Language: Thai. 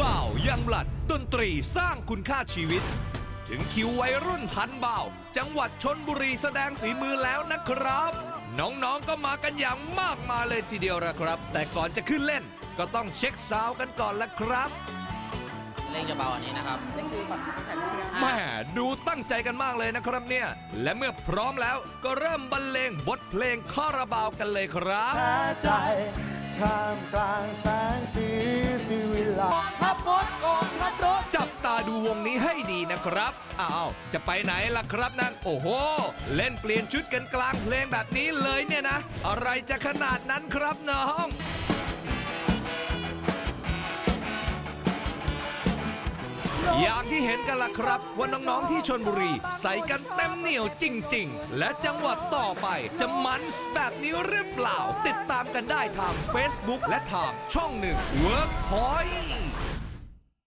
บ่าวยังบลัดดนตรีสร้างคุณค่าชีวิต ถึงคิววัยรุ่นพันบ่าว จังหวัดชนบุรีแสดงฝีมือแล้วนะครับ น้องๆก็มากันอย่างมากมายเลยทีเดียวนะครับ แต่ก่อนจะขึ้นเล่นก็ต้องเช็คซาวด์กันก่อนละครับเล่งจะเบาอันนี้นะครับแม่ดูตั้งใจกันมากเลยนะครับเนี่ย และเมื่อพร้อมแล้วก็เริ่มบรรเลงบทเพลงคาราบาวกันเลยครับแพ้ใจท่ามกลางแสงสีสิ วงนี้ให้ดีนะครับ อ้าวจะไปไหนล่ะครับนั่น โอ้โห เล่นเปลี่ยนชุดกันกลางเพลงแบบนี้เลยเนี่ยนะ อะไรจะขนาดนั้นครับน้องอย่างที่เห็นกันล่ะครับ ว่าน้อง ๆ ที่ชนบุรี ใส่กันเต็มเหนียวจริง ๆ และจังหวัดต่อไปจะมันแบบนี้หรือเปล่า ติดตามกันได้ทาง Facebook และทางช่องหนึ่ง Workpoint